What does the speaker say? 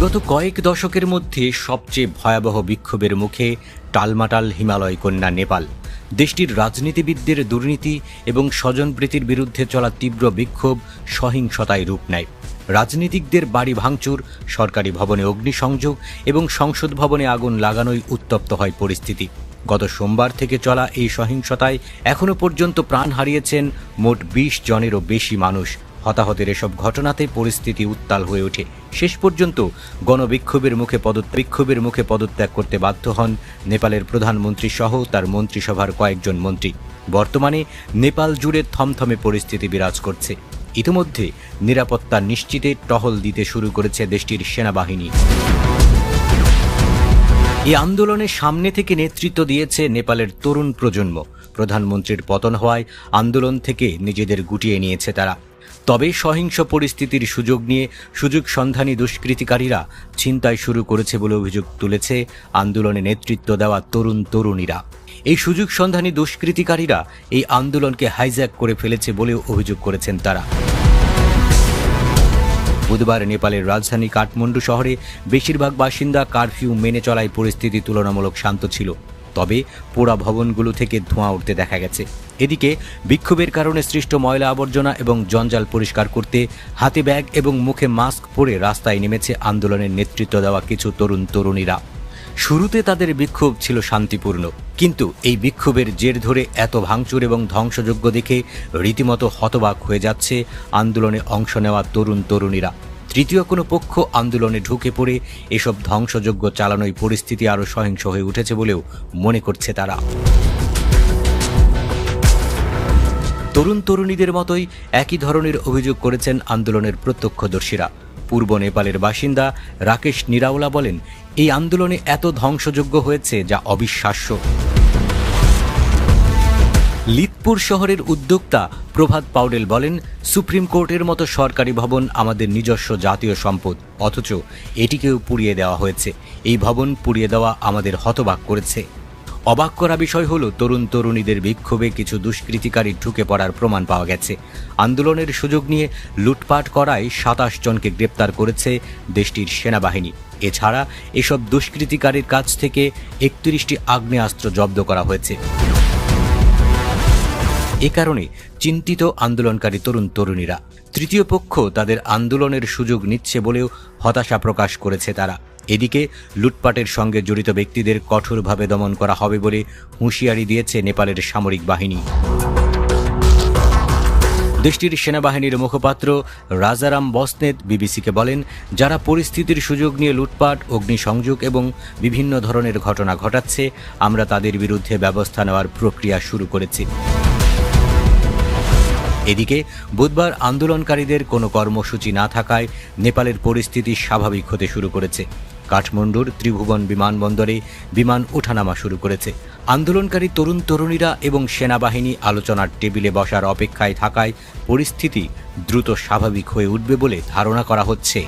বিগত কয়েক দশকের মধ্যে সবচেয়ে ভয়াবহ বিক্ষোভের মুখে টালমাটাল হিমালয় কন্যা নেপাল। দেশটির রাজনীতিবিদদের দুর্নীতি এবং স্বজনপ্রীতির বিরুদ্ধে চলা তীব্র বিক্ষোভ সহিংসতায় রূপ নেয়। রাজনীতিকদের বাড়ি ভাঙচুর, সরকারি ভবনে অগ্নিসংযোগ এবং সংসদ ভবনে আগুন লাগানোই উত্তপ্ত হয় পরিস্থিতি। গত সোমবার থেকে চলা এই সহিংসতায় এখনও পর্যন্ত প্রাণ হারিয়েছেন মোট বিশ জনেরও বেশি মানুষ। হতাহতের এসব ঘটনাতে পরিস্থিতি উত্তাল হয়ে ওঠে। শেষ পর্যন্ত গণবিক্ষোভের মুখে পদত্যাগ বিক্ষোভের মুখে পদত্যাগ করতে বাধ্য হন নেপালের প্রধানমন্ত্রী সহ তার মন্ত্রিসভার কয়েকজন মন্ত্রী। বর্তমানে নেপাল জুড়ে থমথমে পরিস্থিতি বিরাজ করছে। ইতিমধ্যে নিরাপত্তা নিশ্চিতে টহল দিতে শুরু করেছে দেশটির সেনাবাহিনী। এই আন্দোলনের সামনে থেকে নেতৃত্ব দিয়েছে নেপালের তরুণ প্রজন্ম। প্রধানমন্ত্রীর পতন হওয়ায় আন্দোলন থেকে নিজেদের গুটিয়ে নিয়েছে তারা। তবে সহিংস পরিস্থিতির সুযোগ নিয়ে সুযোগ সন্ধানী দুষ্কৃতিকারীরা ছিনতাই শুরু করেছে বলে অভিযোগ তুলেছে আন্দোলনে নেতৃত্ব দেওয়া তরুণ তরুণীরা। এই সুযোগ সন্ধানী দুষ্কৃতিকারীরা এই আন্দোলনকে হাইজ্যাক করে ফেলেছে বলেও অভিযোগ করেছেন তারা। বুধবার নেপালের রাজধানী কাঠমান্ডু শহরে বেশিরভাগ বাসিন্দা কারফিউ মেনে চলায় পরিস্থিতি তুলনামূলক শান্ত ছিল। তবে পোড়া ভবনগুলো থেকে ধোঁয়া উঠতে দেখা গেছে। এদিকে বিক্ষোভের কারণে সৃষ্ট ময়লা আবর্জনা এবং জঞ্জাল পরিষ্কার করতে হাতে ব্যাগ এবং মুখে মাস্ক পরে রাস্তায় নেমেছে আন্দোলনের নেতৃত্ব দেওয়া কিছু তরুণ তরুণীরা। শুরুতে তাদের বিক্ষোভ ছিল শান্তিপূর্ণ, কিন্তু এই বিক্ষোভের জের ধরে এত ভাঙচুর এবং ধ্বংসযোগ্য দেখে রীতিমতো হতবাক হয়ে যাচ্ছে আন্দোলনে অংশ নেওয়া তরুণ তরুণীরা। তৃতীয় কোনো পক্ষ আন্দোলনে ঢুকে পড়ে এসব ধ্বংসযোগ্য চালানোই পরিস্থিতি আরও সহিংস হয়ে উঠেছে বলেও মনে করছে তারা। তরুণ তরুণীদের মতোই একই ধরনের অভিযোগ করেছেন আন্দোলনের প্রত্যক্ষদর্শীরা। পূর্ব নেপালের বাসিন্দা রাকেশ নিরাওলা বলেন, এই আন্দোলনে এত ধ্বংসযোগ্য হয়েছে যা অবিশ্বাস্য। লিতপুর শহরের উদ্যোক্তা প্রভাত পাউডেল বলেন, সুপ্রিম কোর্টের মতো সরকারি ভবন আমাদের নিজস্ব জাতীয় সম্পদ, অথচ এটিকেও পুড়িয়ে দেওয়া হয়েছে। এই ভবন পুড়িয়ে দেওয়া আমাদের হতবাক করেছে। অবাক করা বিষয় হলো, তরুণ তরুণীদের বিক্ষোভে কিছু দুষ্কৃতিকারী ঢুকে পড়ার প্রমাণ পাওয়া গেছে। আন্দোলনের সুযোগ নিয়ে লুটপাট করায় সাতাশ জনকে গ্রেপ্তার করেছে দেশটির সেনাবাহিনী। এছাড়া এসব দুষ্কৃতিকারীর কাছ থেকে একত্রিশটি আগ্নেয়াস্ত্র জব্দ করা হয়েছে। এ কারণে চিন্তিত আন্দোলনকারী তরুণ তরুণীরা। তৃতীয় পক্ষ তাদের আন্দোলনের সুযোগ নিচ্ছে বলেও হতাশা প্রকাশ করেছে তারা। এদিকে লুটপাটের সঙ্গে জড়িত ব্যক্তিদের কঠোরভাবে দমন করা হবে বলে হুঁশিয়ারি দিয়েছে নেপালের সামরিক বাহিনী। দেশটির সেনাবাহিনীর মুখপাত্র রাজারাম বসনেত বিবিসিকে বলেন, যারা পরিস্থিতির সুযোগ নিয়ে লুটপাট, অগ্নিসংযোগ এবং বিভিন্ন ধরনের ঘটনা ঘটাচ্ছে, আমরা তাদের বিরুদ্ধে ব্যবস্থা নেওয়ার প্রক্রিয়া শুরু করেছি। এদিকে বুধবার আন্দোলনকারীদের কোনো কর্মসূচি না থাকায় নেপালের পরিস্থিতি স্বাভাবিক হতে শুরু করেছে। কাঠমান্ডুর ত্রিভুবন বিমানবন্দরে বিমান ওঠানামা শুরু করেছে। আন্দোলনকারী তরুণ তরুণীরা এবং সেনাবাহিনী আলোচনার টেবিলে বসার অপেক্ষায় থাকায় পরিস্থিতি দ্রুত স্বাভাবিক হয়ে উঠবে বলে ধারণা করা হচ্ছে।